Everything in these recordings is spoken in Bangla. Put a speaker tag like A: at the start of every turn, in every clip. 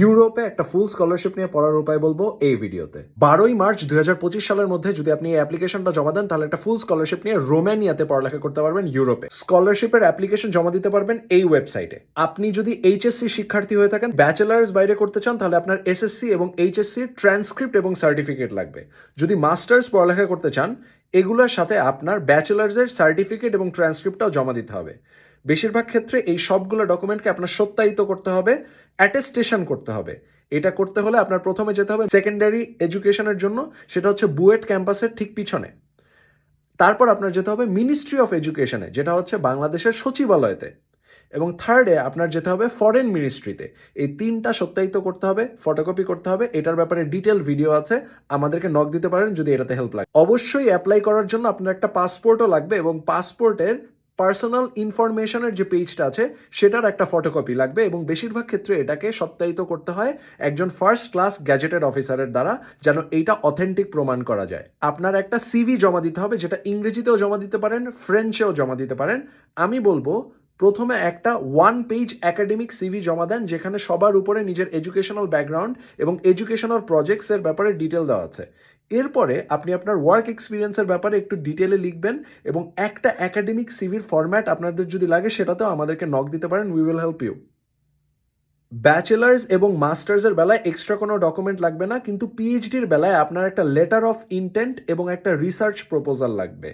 A: ইউরোপে একটা ফুল স্কলারশিপ নিয়ে পড়ার উপায় বলব এই ভিডিওতে। বারোই মার্চ দুই সালের মধ্যে যদি আপনি এই অ্যাপ্লিকেশনটা জমা দেন, তাহলে একটা ফুল স্কলারশিপ নিয়ে রোমানিয়াতে পড়ালেখা করতে পারবেন ইউরোপে। স্কলারশিপের অ্যাপ্লিকেশন জমা দিতে পারবেন এই ওয়েবসাইটে আপনি যদি এইচএসসি শিক্ষার্থী হয়ে থাকেন ব্যাচেলার্স বাইরে করতে চান, তাহলে আপনার এসএসসি এবং এইচএসসি ট্রান্সক্রিপ্ট এবং সার্টিফিকেট লাগবে। যদি মাস্টার্স পড়ালেখা করতে চান, এগুলোর সাথে আপনার ব্যাচেলার্সের সার্টিফিকেট এবং ট্রান্সক্রিপ্টটাও জমা দিতে হবে। বেশিরভাগ ক্ষেত্রে এই সবগুলো ডকুমেন্টকে আপনার সত্যায়িত করতে হবে অ্যাটেস্টেশন করতে হবে। এটা করতে হলে আপনার প্রথমে যেতে হবে সেকেন্ডারি এডুকেশনের জন্য, সেটা হচ্ছে বুয়েট ক্যাম্পাসের ঠিক পিছনে। তারপর আপনার যেতে হবে মিনিস্ট্রি অফ এডুকেশনে যেটা হচ্ছে বাংলাদেশের সচিবালয়তে। এবং থার্ডে আপনার যেতে হবে ফরেন মিনিস্ট্রিতে এই তিনটা সত্যায়িত করতে হবে ফটোকপি করতে হবে, এটার ব্যাপারে ডিটেল ভিডিও আছে, আমাদেরকে নক দিতে পারেন যদি এটাতে হেল্প লাগে। অবশ্যই অ্যাপ্লাই করার জন্য আপনার একটা পাসপোর্টও লাগবে এবং পাসপোর্টের পার্সোনাল ইনফরমেশনের যে পেজটা আছে, সেটার একটা ফটোকপি লাগবে এবং বেশিরভাগ ক্ষেত্রে এটাকে সত্যায়িত করতে হয় একজন ফার্স্ট ক্লাস গ্যাজেটেড অফিসারের দ্বারা যেন এইটা অথেন্টিক প্রমাণ করা যায়। আপনার একটা সিভি জমা দিতে হবে, যেটা ইংরেজিতেও জমা দিতে পারেন ফ্রেঞ্চেও জমা দিতে পারেন। আমি বলব, প্রথমে একটা ওয়ান পেজ একাডেমিক সিভি জমা দেন, যেখানে সবার উপরে নিজের এডুকেশনাল ব্যাকগ্রাউন্ড এবং এডুকেশনাল প্রজেক্টসের ব্যাপারে ডিটেল দেওয়া আছে। এরপরে আপনি আপনার ওয়ার্ক এক্সপিরিয়েন্সের ব্যাপারে একটু ডিটেলে লিখবেন এবং একটা একাডেমিক সিভির ফরম্যাট আপনাদের যদি লাগে, সেটাতেও আমাদেরকে নক দিতে পারেন we will help you bachelors এবং মাস্টার্সের বেলায় এক্সট্রা কোনো ডকুমেন্ট লাগবে না, কিন্তু পিএইচডির বেলায় আপনার একটা লেটার অফ ইন্টেন্ট এবং একটা রিসার্চ প্রপোজাল লাগবে।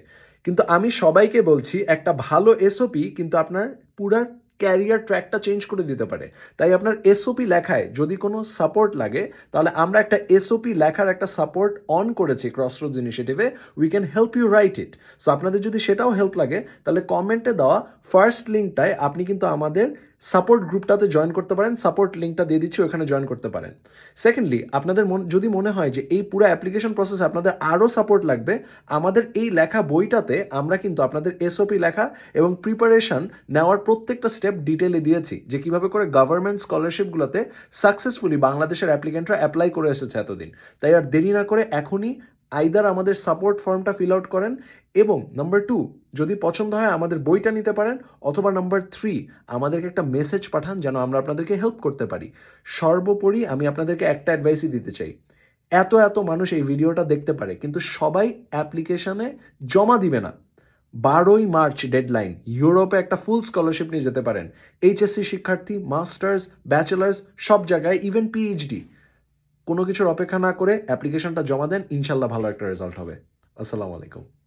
A: কিন্তু আমি সবাইকে বলছি, একটা ভালো এসওপি কিন্তু আপনার পুরা ক্যারিয়ার ট্র্যাকটা চেঞ্জ করে দিতে পারে। তাই আপনার এসওপি লেখায় যদি কোনো সাপোর্ট লাগে, তাহলে আমরা একটা এসওপি লেখার একটা সাপোর্ট অন করেছি Crossroads ইনিশিয়েটিভে we can help you write it so আপনাদের যদি সেটাও হেল্প লাগে, তাহলে কমেন্টে দেওয়া ফার্স্ট লিঙ্কটায় আপনি কিন্তু আমাদের সাপোর্ট গ্রুপটাতে জয়েন করতে পারেন সাপোর্ট লিঙ্কটা দিয়ে দিচ্ছি, ওখানে জয়েন করতে পারেন। সেকেন্ডলি আপনাদের যদি মনে হয় যে এই পুরো অ্যাপ্লিকেশন প্রসেসে আপনাদের আরও সাপোর্ট লাগবে, আমাদের এই লেখা বইটাতে আমরা কিন্তু আপনাদের এসওপি লেখা এবং প্রিপারেশন নেওয়ার প্রত্যেকটা স্টেপ ডিটেলে দিয়েছি, যে কীভাবে করে গভর্নমেন্ট স্কলারশিপগুলোতে সাকসেসফুলি বাংলাদেশের অ্যাপ্লিকেন্টরা অ্যাপ্লাই করে এসেছে এতদিন। তাই আর দেরি না করে এখনই আইদার আমাদের সাপোর্ট ফর্মটা ফিল আউট করেন এবং নাম্বার টু যদি পছন্দ হয় আমাদের বইটা নিতে পারেন অথবা নাম্বার থ্রি আমাদেরকে একটা মেসেজ পাঠান যেন আমরা আপনাদেরকে হেল্প করতে পারি। সর্বোপরি আমি আপনাদেরকে একটা অ্যাডভাইসই দিতে চাই। এত এত মানুষ এই ভিডিওটা দেখতে পারে, কিন্তু সবাই অ্যাপ্লিকেশনে জমা দিবে না। বারোই মার্চ ডেডলাইন ইউরোপে একটা ফুল স্কলারশিপ নিয়ে যেতে পারেন। এইচএসসি শিক্ষার্থী মাস্টার্স ব্যাচেলার্স সব জায়গায় ইভেন পিএইচডি কোনো কিছুর অপেক্ষা না করে অ্যাপ্লিকেশনটা জমা দেন, ইনশাল্লাহ ভালো একটা রেজাল্ট হবে। আসসালামু আলাইকুম।